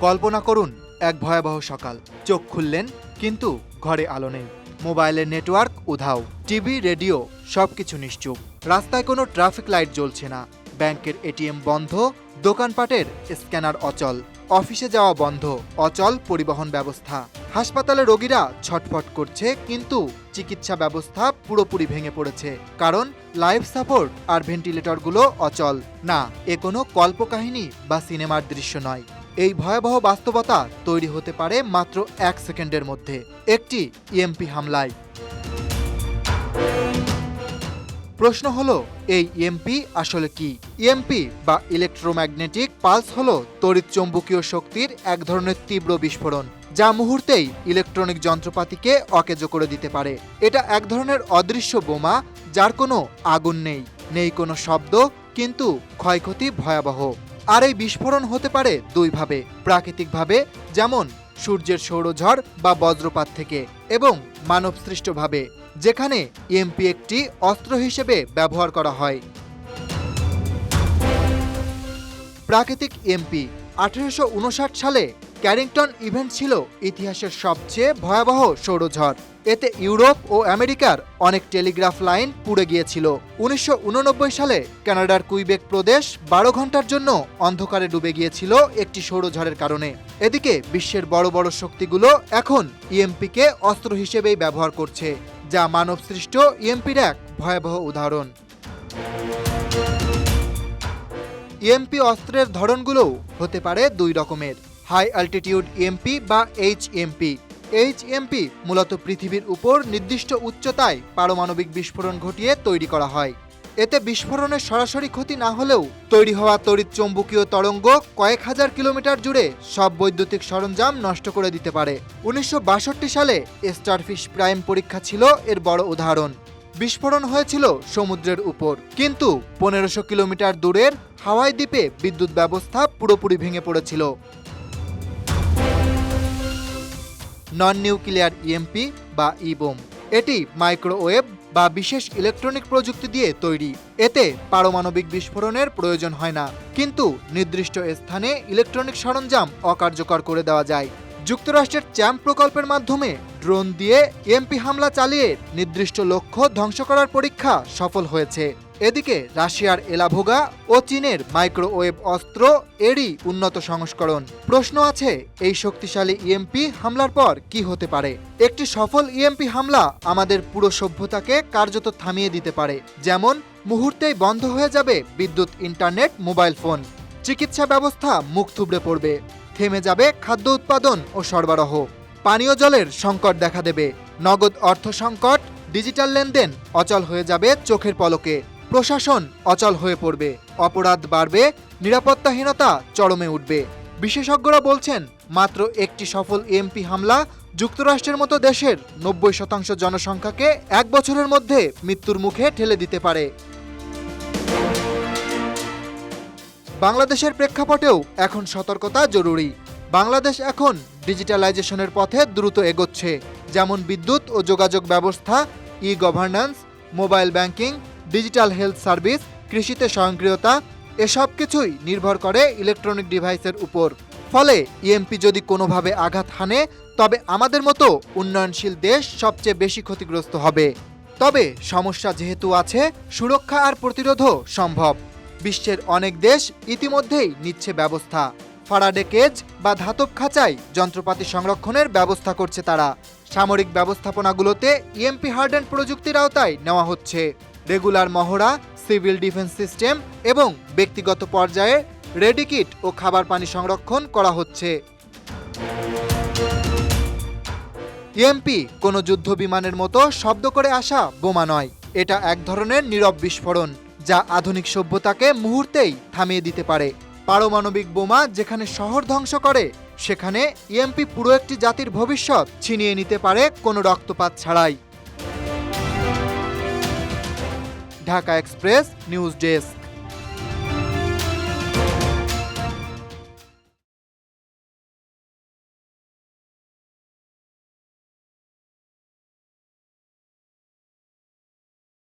কল্পনা করুন, এক ভয়াবহ সকাল। চোখ খুললেন, কিন্তু ঘরে আলো নেই। মোবাইলের নেটওয়ার্ক উধাও। টিভি, রেডিও, সবকিছু নিশ্চুপ। রাস্তায় কোনো ট্রাফিক লাইট জ্বলছে না। ব্যাংকের এটিএম বন্ধ, দোকানপাটের স্ক্যানার অচল। অফিসে যাওয়া বন্ধ, অচল পরিবহন ব্যবস্থা। হাসপাতালে রোগীরা ছটফট করছে, কিন্তু চিকিৎসা ব্যবস্থা পুরোপুরি ভেঙে পড়েছে। কারণ লাইফ সাপোর্ট আর ভেন্টিলেটরগুলো অচল। না, এ কোনো কল্পকাহিনী বা সিনেমার দৃশ্য নয়। এই ভয়াবহ বাস্তবতা তৈরি হতে পারে মাত্র এক সেকেন্ডের মধ্যে। একটি ইএমপি হামলায়। প্রশ্ন হলো, এই ইএমপি আসলে কি? ইএমপি বা ইলেকট্রোম্যাগনেটিক পালস হলো তড়িৎ চৌম্বকীয় শক্তির এক ধরনের তীব্র বিস্ফোরণ, যা মুহূর্তেই ইলেকট্রনিক যন্ত্রপাতিকে অকেজো করে দিতে পারে। এটা এক ধরনের অদৃশ্য বোমা, যার কোনো আগুন নেই। নেই কোনো শব্দ, কিন্তু ক্ষয়ক্ষতি ভয়াবহ। আর এই বিস্ফোরণ হতে পারে দুইভাবে প্রাকৃতিকভাবে, যেমন সূর্যের সৌরঝড় বা বজ্রপাত থেকে, এবং মানবসৃষ্টভাবে, যেখানে এমপি একটি অস্ত্র হিসেবে ব্যবহার করা হয়। প্রাকৃতিক এমপি আঠারোশো সালে ক্যারিংটন ইভেন্ট ছিল ইতিহাসের সবচেয়ে ভয়াবহ সৌরঝড়। এতে ইউরোপ ও আমেরিকার অনেক টেলিগ্রাফ লাইন পুড়ে গিয়েছিল। উনিশশো উননব্বই সালে কানাডার কুইবেক প্রদেশ বারো ঘণ্টার জন্য অন্ধকারে ডুবে গিয়েছিল একটি সৌরঝড়ের কারণে। এদিকে বিশ্বের বড় বড় শক্তিগুলো এখন ইএমপিকে অস্ত্র হিসেবেই ব্যবহার করছে, যা মানবসৃষ্ট ইএমপির এক ভয়াবহ উদাহরণ। ইএমপি অস্ত্রের ধরনগুলোও হতে পারে দুই রকমের। হাই অ্যালটিটিউড ইএমপি বা এইচএমপি এইচএমপি মূলত পৃথিবীর উপর নির্দিষ্ট উচ্চতায় পারমাণবিক বিস্ফোরণ ঘটিয়ে তৈরি করা হয়। এতে বিস্ফোরণের সরাসরি ক্ষতি না হলেও তৈরি হওয়া তড়িৎ চৌম্বকীয় তরঙ্গ কয়েক হাজার কিলোমিটার জুড়ে সব বৈদ্যুতিক সরঞ্জাম নষ্ট করে দিতে পারে। উনিশশো বাষট্টি সালে স্টারফিশ প্রাইম পরীক্ষা ছিল এর বড় উদাহরণ। বিস্ফোরণ হয়েছিল সমুদ্রের উপর। কিন্তু পনেরোশো কিলোমিটার দূরের হাওয়াই দ্বীপে বিদ্যুৎ ব্যবস্থা পুরোপুরি ভেঙে পড়েছিল। নন নিউক্লিয়ার ইএমপি বা ইবোম এটি মাইক্রোওয়েভ বা বিশেষ ইলেকট্রনিক প্রযুক্তি দিয়ে তৈরি। এতে পারমাণবিক বিস্ফোরণের প্রয়োজন হয় না। কিন্তু নির্দিষ্ট স্থানে ইলেকট্রনিক সরঞ্জাম অকার্যকর করে দেওয়া যায়। যুক্তরাষ্ট্রের চ্যাম্প প্রকল্পের মাধ্যমে ড্রোন দিয়ে এমপি হামলা চালিয়ে নির্দিষ্ট লক্ষ্য ধ্বংস করার পরীক্ষা সফল হয়েছে। এদিকে রাশিয়ার এলাভোগা ও চীনের মাইক্রোওয়েভ অস্ত্র এরই উন্নত সংস্করণ। প্রশ্ন আছে, এই শক্তিশালী ইএমপি হামলার পর কি হতে পারে? একটি সফল ইএমপি হামলা আমাদের পুরো সভ্যতাকে কার্যত থামিয়ে দিতে পারে, যেমন মুহূর্তেই বন্ধ হয়ে যাবে বিদ্যুৎ, ইন্টারনেট, মোবাইল ফোন। চিকিৎসা ব্যবস্থা মুখ থুবড়ে পড়বে, থেমে যাবে খাদ্য উৎপাদন ও সরবরাহ। পানীয় জলের সংকট দেখা দেবে, নগদ অর্থ সংকট, ডিজিটাল লেনদেন অচল হয়ে যাবে চোখের পলকে। প্রশাসন অচল হয়ে পড়বে, অপরাধ বাড়বে, নিরাপত্তাহীনতা চরমে উঠবে। বিশেষজ্ঞরা বলছেন, মাত্র একটি সফল এমপি হামলা যুক্তরাষ্ট্রের মতো দেশের নব্বই শতাংশ জনসংখ্যাকে এক বছরের মধ্যে মৃত্যুর মুখে ঠেলে দিতে পারে। বাংলাদেশের প্রেক্ষাপটেও এখন সতর্কতা জরুরি। বাংলাদেশ এখন ডিজিটালাইজেশনের পথে দ্রুত এগোচ্ছে, যেমন বিদ্যুৎ ও যোগাযোগ ব্যবস্থা e governance mobile banking digital health service, কৃষিতে স্বয়ংক্রিয়তা, এসব কিছুই নির্ভর করে ইলেকট্রনিক ডিভাইসের উপর। ফলে ইএমপি যদি কোনোভাবে আঘাত হানে, তবে আমাদের মতো উন্নয়নশীল দেশ সবচেয়ে বেশি ক্ষতিগ্রস্ত হবে। তবে সমস্যা যেহেতু আছে, সুরক্ষা আর প্রতিরোধও সম্ভব। বিশ্বের অনেক দেশ ইতিমধ্যেই নিচ্ছে ব্যবস্থা। ফারাডে কেজ বা ধাতব খাঁচায় যন্ত্রপাতি সংরক্ষণের ব্যবস্থা করছে তারা। সামরিক ব্যবস্থাপনাগুলোতে ইএমপি হার্ডেন প্রযুক্তির আওতায় নেওয়া হচ্ছে। রেগুলার মহড়া, সিভিল ডিফেন্স সিস্টেম এবং ব্যক্তিগত পর্যায়ে রেডিকিট ও খাবার পানি সংরক্ষণ করা হচ্ছে। ইএমপি, কোনো যুদ্ধ বিমানের মতো শব্দ করে আসা বোমা নয়। এটা এক ধরনের নীরব বিস্ফোরণ, যা আধুনিক সভ্যতাকে মুহূর্তেই থামিয়ে দিতে পারে। পারমাণবিক বোমা যেখানে শহর ধ্বংস করে, সেখানে ইএমপি পুরো একটি জাতির ভবিষ্যৎ ছিনিয়ে নিতে পারে কোনো রক্তপাত ছাড়াই। Dhaka express news desk